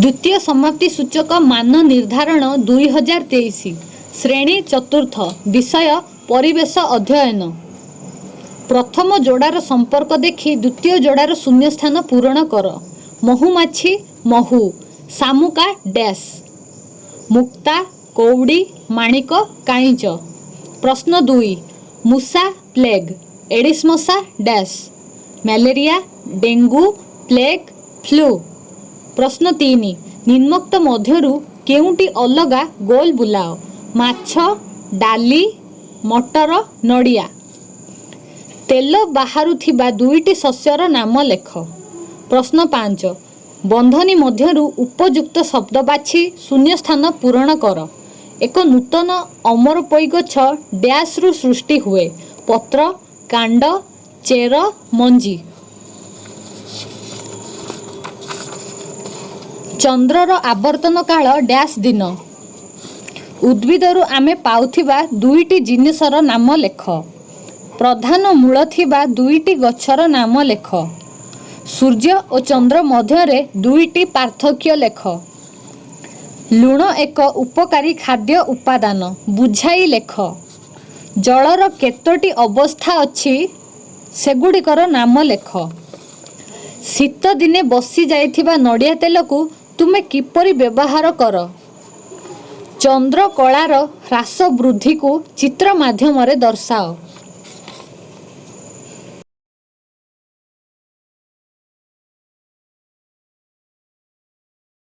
ଦ୍ୱିତୀୟ ସମାପ୍ତି ସୂଚକ ମାନ ନିର୍ଦ୍ଧାରଣ ଦୁଇ ହଜାର ତେଇଶ। ଶ୍ରେଣୀ ଚତୁର୍ଥ। ବିଷୟ ପରିବେଶ ଅଧ୍ୟୟନ। ପ୍ରଥମ ଯୋଡ଼ାର ସମ୍ପର୍କ ଦେଖି ଦ୍ୱିତୀୟ ଯୋଡ଼ାର ଶୂନ୍ୟସ୍ଥାନ ପୂରଣ କର। ମହୁମାଛି ମହୁ। ଶାମୁକା ଡ୍ୟାସ୍। ମୁକ୍ତା କଉଡ଼ି ମାଣିକ କାଇଁଚ। ପ୍ରଶ୍ନ ଦୁଇ। ମୂଷା ପ୍ଲେଗ୍। ଏଡ଼ିସ୍ ମଶା dash. Malaria dengue plague flu. ପ୍ରଶ୍ନ ତିନି। ନିମ୍ନୋକ୍ତ ମଧ୍ୟରୁ କେଉଁଟି ଅଲଗା ଗୋଲ ବୁଲାଅ? ମାଛ ଡାଲି ମଟର ନଡ଼ିଆ। ତେଲ ବାହାରୁଥିବା ଦୁଇଟି ଶସ୍ୟର ନାମ ଲେଖ। ପ୍ରଶ୍ନ ପାଞ୍ଚ। ବନ୍ଧନୀ ମଧ୍ୟରୁ ଉପଯୁକ୍ତ ଶବ୍ଦ ବାଛି ଶୂନ୍ୟସ୍ଥାନ ପୂରଣ କର। ଏକ ନୂତନ ଅମରପୋଇ ଗଛ ଡ୍ୟାସ୍ରୁ ସୃଷ୍ଟି ହୁଏ। ପତ୍ର କାଣ୍ଡ ଚେର ମଞ୍ଜି। ଚନ୍ଦ୍ରର ଆବର୍ତ୍ତନ କାଳ ଡ୍ୟାସ୍ ଦିନ। ଉଦ୍ଭିଦରୁ ଆମେ ପାଉଥିବା ଦୁଇଟି ଜିନିଷର ନାମ ଲେଖ। ପ୍ରଧାନ ମୂଳ ଥିବା ଦୁଇଟି ଗଛର ନାମ ଲେଖ। ସୂର୍ଯ୍ୟ ଓ ଚନ୍ଦ୍ର ମଧ୍ୟରେ ଦୁଇଟି ପାର୍ଥକ୍ୟ ଲେଖ। ଲୁଣ ଏକ ଉପକାରୀ ଖାଦ୍ୟ ଉପାଦାନ ବୁଝାଇ ଲେଖ। ଜଳର କେତୋଟି ଅବସ୍ଥା ଅଛି ସେଗୁଡ଼ିକର ନାମ ଲେଖ। ଶୀତ ଦିନେ ବସି ଯାଇଥିବା ନଡ଼ିଆ ତେଲକୁ ତୁମେ କିପରି ବ୍ୟବହାର କର? ଚନ୍ଦ୍ରକଳାର ହ୍ରାସ ବୃଦ୍ଧିକୁ ଚିତ୍ର ମାଧ୍ୟମରେ ଦର୍ଶାଅ।